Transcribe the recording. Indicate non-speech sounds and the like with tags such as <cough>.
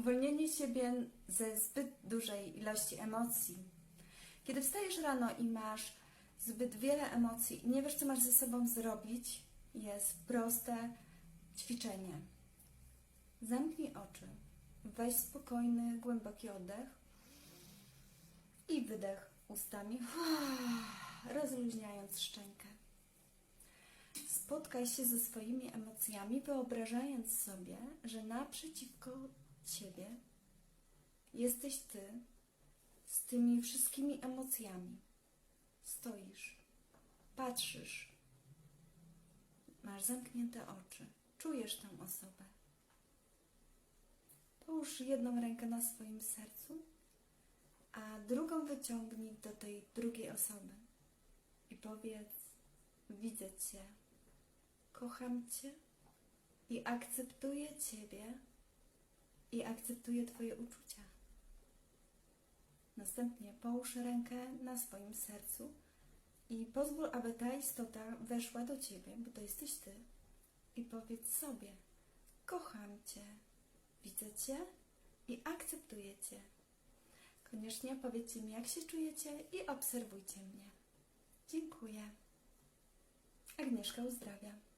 Uwolnienie siebie ze zbyt dużej ilości emocji. Kiedy wstajesz rano i masz zbyt wiele emocji i nie wiesz, co masz ze sobą zrobić, jest proste ćwiczenie. Zamknij oczy, weź spokojny, głęboki oddech i wydech ustami, <sighs> rozluźniając szczękę. Spotkaj się ze swoimi emocjami, wyobrażając sobie, że naprzeciwko ciebie jesteś ty z tymi wszystkimi emocjami. Stoisz, patrzysz, masz zamknięte oczy, czujesz tę osobę. Połóż jedną rękę na swoim sercu, a drugą wyciągnij do tej drugiej osoby i powiedz: Widzę Cię, kocham Cię i akceptuję Ciebie i akceptuję Twoje uczucia. Następnie połóż rękę na swoim sercu i pozwól, aby ta istota weszła do Ciebie, bo to jesteś Ty, i powiedz sobie: Kocham Cię, widzę Cię i akceptuję Cię. Koniecznie powiedzcie mi, jak się czujecie i obserwujcie mnie. Dziękuję. Agnieszka uzdrawia.